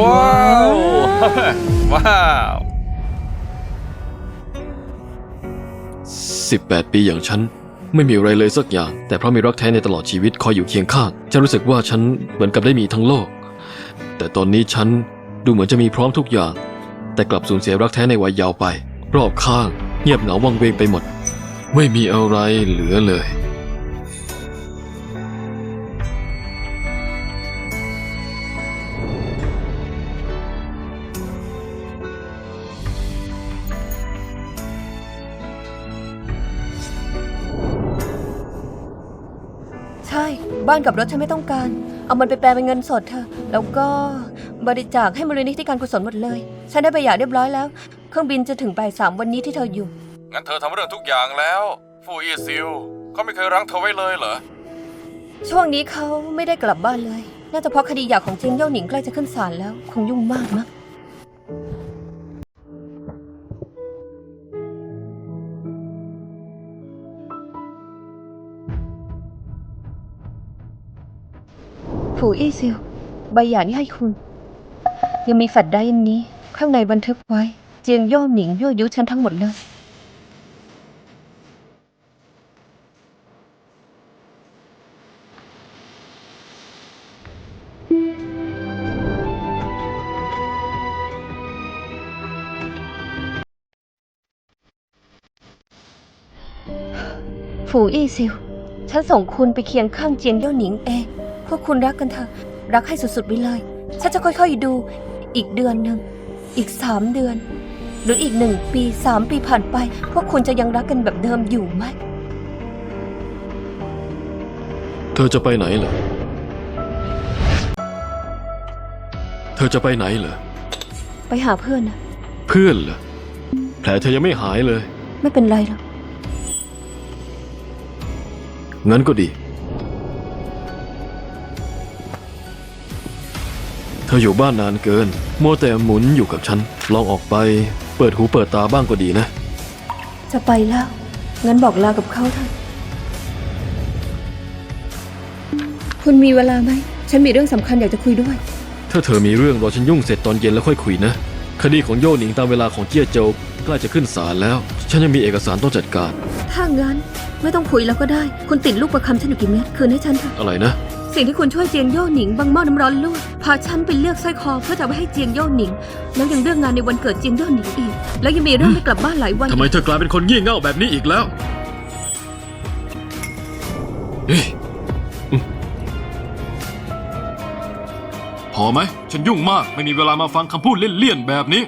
ว้าว ว้าว 18 ปีอย่างฉัน ไม่มีอะไรเลยสักอย่าง แต่เพราะมีรักแท้ในตลอดชีวิตคอยอยู่เคียงข้างฉันรู้สึกว่าฉันเหมือนกับได้มีทั้งโลก แต่ตอนนี้ฉันดูเหมือนจะมีพร้อมทุกอย่าง แต่กลับสูญเสียรักแท้ในวัยยาวไป รอบข้าง เงียบเหงาวังเวงไปหมด ไม่มีอะไรเหลือเลย บ้านกับรถฉันไม่ต้องการ เอามันไปแปลเป็นเงินสดเธอะแล้วก็บริจาคให้มูลนิธิการกุศลหมดเลย ฉันได้ไปหย่าเรียบร้อยแล้ว เครื่องบินจะถึงบ่ายสามวันนี้ที่เธออยู่ งั้นเธอทำเรื่องทุกอย่างแล้ว ฟูอีซิลเขาไม่เคยรั้งเธอไว้เลยเหรอ ช่วงนี้เขาไม่ได้กลับบ้านเลย น่าจะเพราะคดีหย่าของเจียงเย่าหนิงใกล้จะขึ้นศาลแล้ว คงยุ่งมากมั้ง ผูอี้ซิลใบหย่านี่ให้คุณ ยังมีแฟลชไดรฟ์อันนี้ ข้างในบันทึกไว้ เจียงย่อหนิงยั่วยุฉันทั้งหมดเลยฝูอี้ซิวฉันส่งคุณไปเคียงข้างเจียงเย่าหนิงเอง วกคุณรักกันเถอะ รักให้สุดๆไปเลย ฉันจะค่อยๆดู อีกเดือนหนึ่ง อีกสามเดือน หรืออีกหนึ่งปีสามปีผ่านไป พวกคุณจะยังรักกันแบบเดิมอยู่ไหม เธอจะไปไหนเหรอ เธอจะไปไหนเหรอ ไปหาเพื่อนนะ เพื่อนเหรอ แผลเธอยังไม่หายเลย ไม่เป็นไรหรอก งั้นก็ดี ธออยู่บ้านนานเกิน มัวแต่หมุนอยู่กับฉัน ลองออกไป เปิดหูเปิดตาบ้างก็ดีนะ จะไปแล้ว งั้นบอกลากับเขาเถอะ คุณมีเวลาไหม ฉันมีเรื่องสำคัญอยากจะคุยด้วย ถ้าเธอมีเรื่องรอฉันยุ่งเสร็จตอนเย็นแล้วค่อยคุยนะ คดีของโยหนิงตามเวลาของเจี้ยโจวใกล้จะขึ้นศาลแล้ว ฉันยังมีเอกสารต้องจัดการ ถ้างั้น ไม่ต้องคุยแล้วก็ได้ คุณติดลูกประคำฉันอยู่กี่เม็ดคืนให้ฉันเถอะ อะไรนะ สิ่งที่คุณช่วยเจียงโย่หนิงบังหม้อน้ำร้อนลวกพาฉันไปเลือกสร้อยคอเพื่อจะไปให้เจียงโย่หนิง แล้วยังเรื่องงานในวันเกิดเจียงโย่หนิงอีก แล้วยังมีเรื่องไม่กลับบ้านหลายวันทำไมเธอกลายเป็นคนเงี่ยเง่าแบบนี้อีกแล้วเอ๊ะอืมพอไหม ฉันยุ่งมากไม่มีเวลามาฟังคำพูดเลี่ยนๆแบบนี้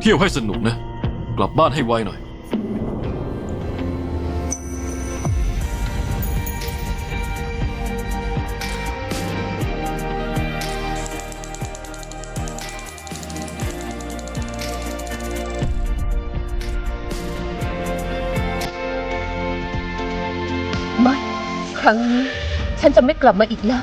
เที่ยวให้สนุกนะ กลับบ้านให้ไวหน่อย ครั้งนี้ ฉันจะไม่กลับมาอีกแล้ว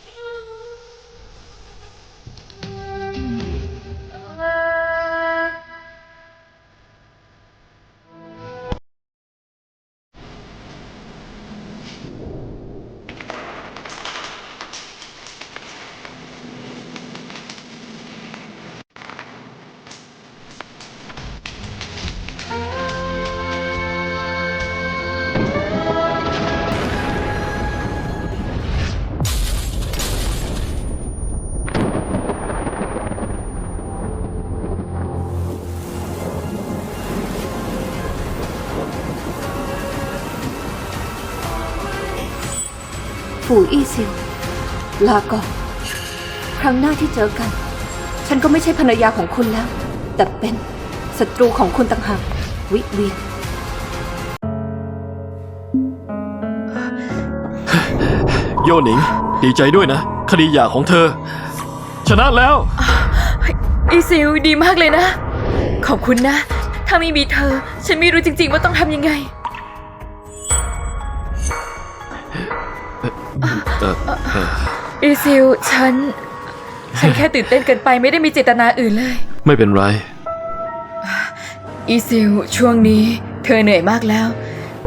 ู่อี้ซิวลาก่อนครั้งหน้าที่เจอกัน ฉันก็ไม่ใช่ภรรยาของคุณแล้ว แต่เป็นศัตรูของคุณต่างหากวิเวียนโยหนิง ดีใจด้วยนะ คดีหย่าของเธอ ชนะแล้ว อีซิวดีมากเลยนะ ขอบคุณนะ ถ้าไม่มีเธอ ฉันไม่รู้จริง ๆ ว่าต้องทำยังไง เออเอออีซิลฉัน ฉันแค่ตื่นเต้นเกินไปไม่ได้มีเจตนาอื่นเลย ไม่เป็นไร อีซิลช่วงนี้ เธอเหนื่อยมากแล้ว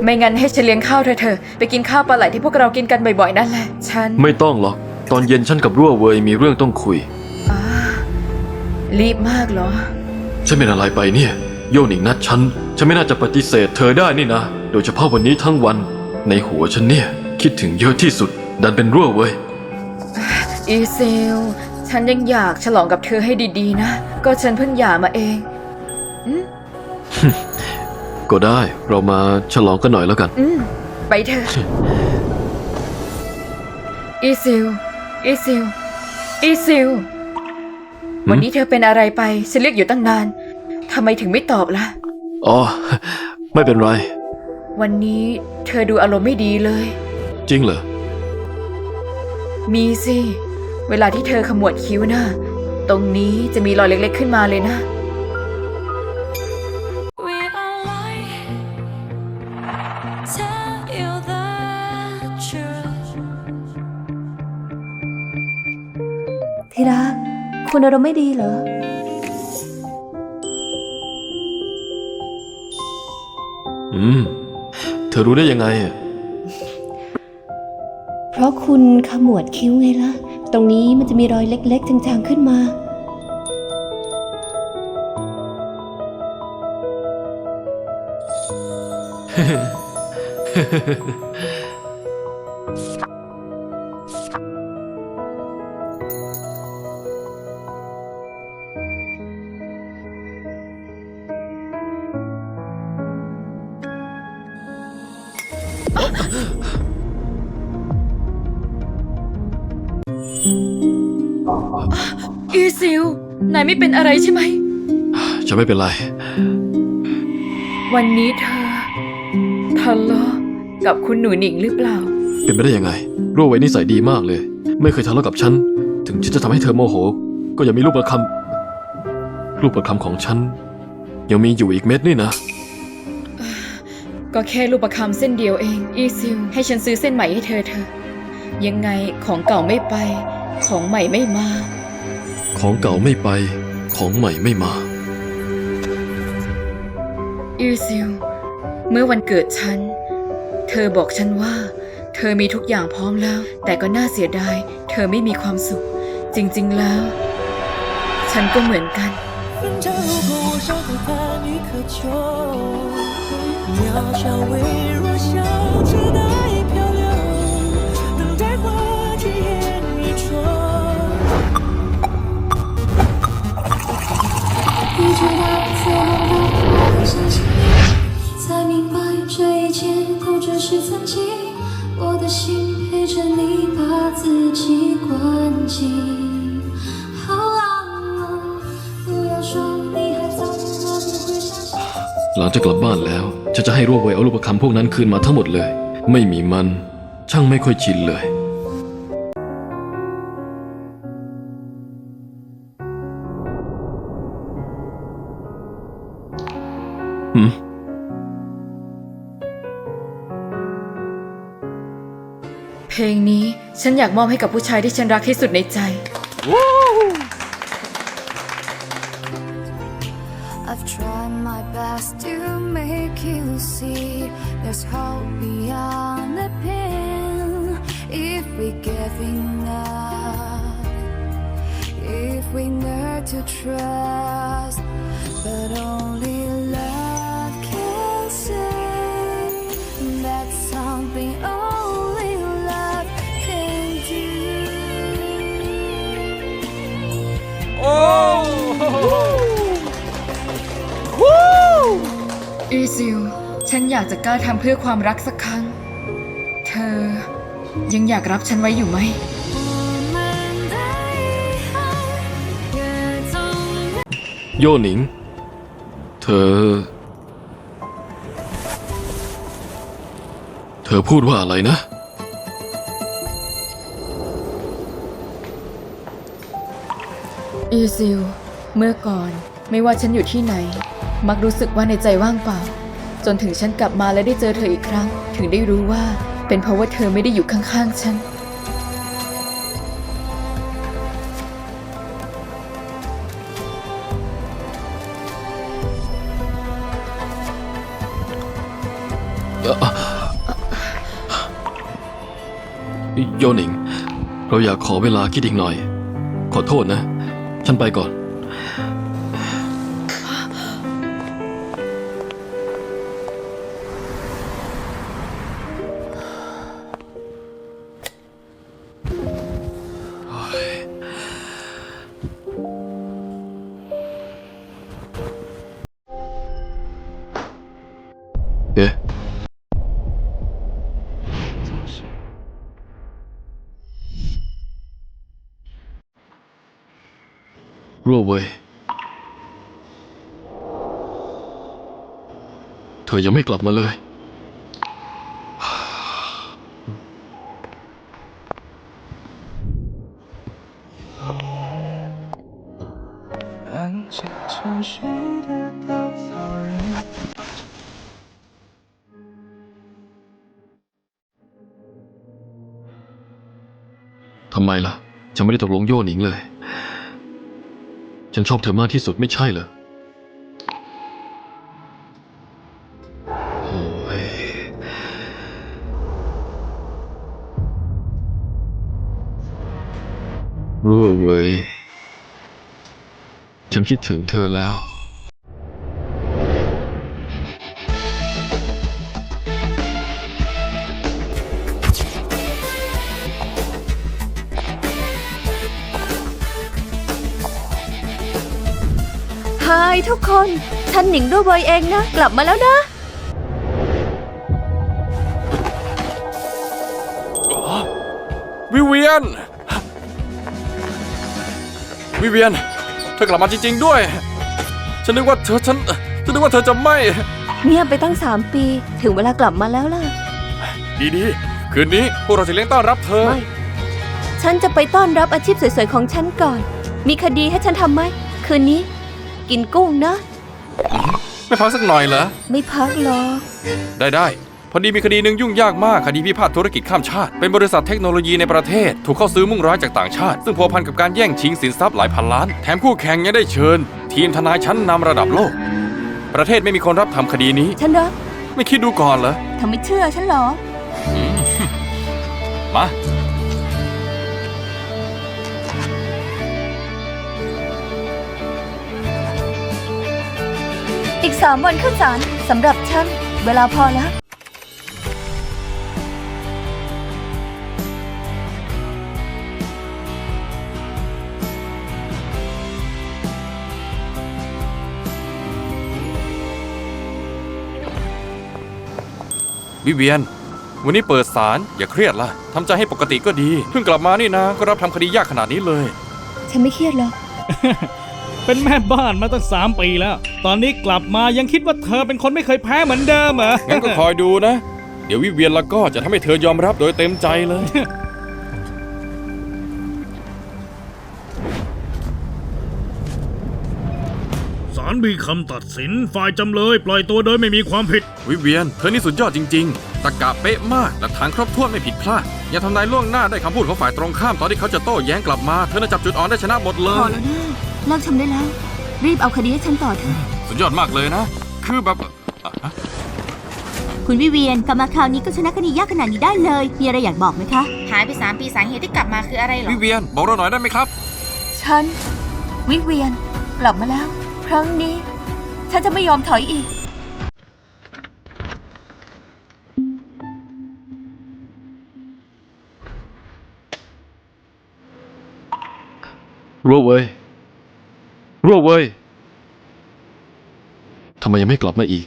ไม่งั้นให้ฉันเลี้ยงข้าวเธอเถอะไปกินข้าวปลาไหลที่พวกเรากินกันบ่อยๆนั่นแหละ ฉันไม่ต้องหรอก ตอนเย็นฉันกับรั่วเวยมีเรื่องต้องคุย อ่ารีบมากเหรอ ฉันเป็นอะไรไปเนี่ย โยหนิงนัดฉัน ฉันไม่น่าจะปฏิเสธเธอได้นี่นะ โดยเฉพาะวันนี้ทั้งวัน ในหัวฉันเนี่ย คิดถึงเยอะที่สุด ดันเป็นรั่วเวยอีซิลฉันยังอยากฉลองกับเธอให้ดีๆนะ ก็ฉันเพิ่งหย่ามาเองก็ได้เรามาฉลองกันหน่อยแล้วกัน อืมไปเถอะ อีซิล อีซิล อีซิล วันนี้เธอเป็นอะไรไป ฉันเรียกอยู่ตั้งนาน ทำไมถึงไม่ตอบล่ะ อ๋อ ไม่เป็นไร วันนี้เธอดูอารมณ์ไม่ดีเลย จริงเหรอ มีสิ เวลาที่เธอขมวดคิ้วนะ ตรงนี้จะมีรอยเล็กๆขึ้นมาเลยนะ We are lying. Tell you the truth. ที่รัก คุณอารมณ์ไม่ดีเหรอ อืม เธอรู้ได้ยังไงอะ เพราะคุณขมวดคิ้วไงล่ะ ตรงนี้มันจะมีรอยเล็กๆจางๆขึ้นมา อีซิล นายไม่เป็นอะไรใช่ไหม ฉันไม่เป็นไร วันนี้เธอทะเลาะกับคุณหนูหนิงหรือเปล่า เป็นไปได้ยังไงรั่วเวยนิสัยดีมากเลย ไม่เคยทะเลาะกับฉัน ถึงฉันจะทำให้เธอโมโห ก็ยังมีรูปประคำรูปประคำของฉัน ยังมีอยู่อีกเม็ดนี่นะ ก็แค่รูปประคำเส้นเดียวเอง อีซิล ให้ฉันซื้อเส้นใหม่ให้เธอเถอะยังไงของเก่าไม่ไป ของใหม่ไม่มา ของเก่าไม่ไป ของใหม่ไม่มา อีซิล เมื่อวันเกิดฉัน เธอบอกฉันว่า เธอมีทุกอย่างพร้อมแล้ว แต่ก็น่าเสียดาย เธอไม่มีความสุข จริงๆแล้ว ฉันก็เหมือนกัน 反正如果我伤害他，你渴求，渺小微弱，像 不会相信，才明白这一切都只是曾经。我的心陪着你，把自己关紧。好啊，不要说你还早，我不会相信。 หลังจากกลับบ้านแล้ว ฉันจะให้รั่วเวยเอารูปประคำพวกนั้นคืนมาทั้งหมดเลย ไม่มีมัน ช่างไม่ค่อยชินเลย เพลงนี้ฉันอยากมอบให้กับผู้ชายที่ฉันรักที่สุดในใจ I've tried my best to make you see there's hope beyond the pain if we give enough, if we learn to trust, but only อีซิล ฉันอยากจะกล้าทำเพื่อความรักสักครั้ง เธอยังอยากรับฉันไว้อยู่ไหม โยหนิง เธอ เธอพูดว่าอะไรนะ อีซิล เมื่อก่อนไม่ว่าฉันอยู่ที่ไหน มักรู้สึกว่าในใจว่างเปล่า จนถึงฉันกลับมาและได้เจอเธออีกครั้ง ถึงได้รู้ว่าเป็นเพราะว่าเธอไม่ได้อยู่ข้างๆฉัน โยหนิง เราอยากขอเวลาคิดอีกหน่อย ขอโทษนะ ฉันไปก่อน รั่วเว้ย เธอยังไม่กลับมาเลย 安静沉睡的稻草人。 ทำไมล่ะ ฉันไม่ได้ตกลงโย่หนิงเลย ฉันชอบเธอมากที่สุดไม่ใช่เหรอโอ้ยรู้เว้ยฉันคิดถึงเธอแล้ว ฮายทุกคน ฉันหนิงด้วยเวยเองนะ กลับมาแล้วนะ วิเวียน วิเวียน เธอกลับมาจริง ๆ ด้วย ฉันนึกว่าเธอฉันฉันนึกว่าเธอจะไม่ เงียบไปตั้งสามปี ถึงเวลากลับมาแล้วล่ะ ดีๆ คืนนี้พวกเราจะเลี้ยงต้อนรับเธอ ไม่ ฉันจะไปต้อนรับอาชีพสวยๆของฉันก่อน มีคดีให้ฉันทำไหม คืนนี้ กินกุ้งนะ ไม่พักสักหน่อยเหรอ ไม่พักหรอก ได้ได้พอดีมีคดีหนึ่งยุ่งยากมากคดีพิพาทธุรกิจข้ามชาติ เป็นบริษัทเทคโนโลยีในประเทศ ถูกเข้าซื้อมุ่งร้ายจากต่างชาติ ซึ่งพัวพันกับการแย่งชิงสินทรัพย์หลายพันล้าน แถมคู่แข่งยังได้เชิญ ทีมทนายชั้นนำระดับโลก ประเทศไม่มีคนรับทำคดีนี้ ฉันรักไม่คิดดูก่อนเหรอเธอไม่เชื่อฉันเหรอ มา สามวันขึ้นศาลสำหรับฉัน เวลาพอแล้ว วิเวียน วันนี้เปิดศาลอย่าเครียดล่ะทำใจให้ปกติก็ดี เพิ่งกลับมานี่นะ ก็รับทำคดียากขนาดนี้เลย ฉันไม่เครียดหรอก เป็นแม่บ้านมาตั้งสามปีแล้ว ตอนนี้กลับมายังคิดว่าเธอเป็นคนไม่เคยแพ้เหมือนเดิมเหรอ งั้นก็คอยดูนะ เดี๋ยววิเวียนแล้วก็จะทำให้เธอยอมรับโดยเต็มใจเลย ศาลมีคำตัดสินฝ่ายจำเลยปล่อยตัวโดยไม่มีความผิด วิเวียน เธอนี่สุดยอดจริง ๆ ตะกะเป๊ะมากหลักฐานครบถ้วนไม่ผิดพลาด อย่าทำนายล่วงหน้าได้คำพูดของฝ่ายตรงข้ามตอนที่เขาจะโต้แย้งกลับมา เธอน่าจับจุดอ่อนได้ชนะหมดเลพอย แล้วนะ เลิกทำได้แล้ว รีบเอาคดีให้ฉันต่อเถอะสุดยอดมากเลยนะ คือแบบอะฮะคุณวิเวียนกลับมาคราวนี้ก็ชนะคดียากขนาดนี้ได้เลย มีอะไรอยากบอกไหมคะ หายไปสามปีสาเหตุที่กลับมาคืออะไรเหรอ วิเวียน บอกเราหน่อยได้ไหมครับ ฉัน วิเวียน กลับมาแล้ว ครั้งนี้ ฉันจะไม่ยอมถอยอีกรั่วเว้ย รั่วเว้ยทำไมยังไม่กลับมาอีก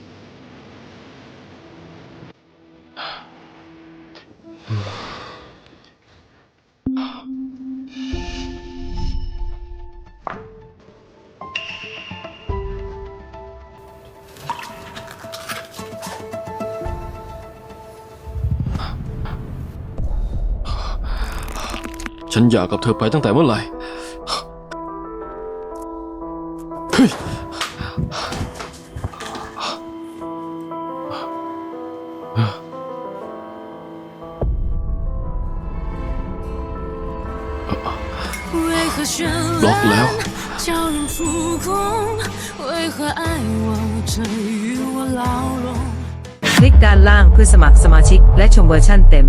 ฉันอยากกับเธอไปตั้งแต่เมื่อไหร่ ล็อกแล้ว 烂叫人浮空？为何爱我这与我牢笼？ คลิกด้านล่างเพื่อสมัครสมาชิก และชมเวอร์ชั่นเต็ม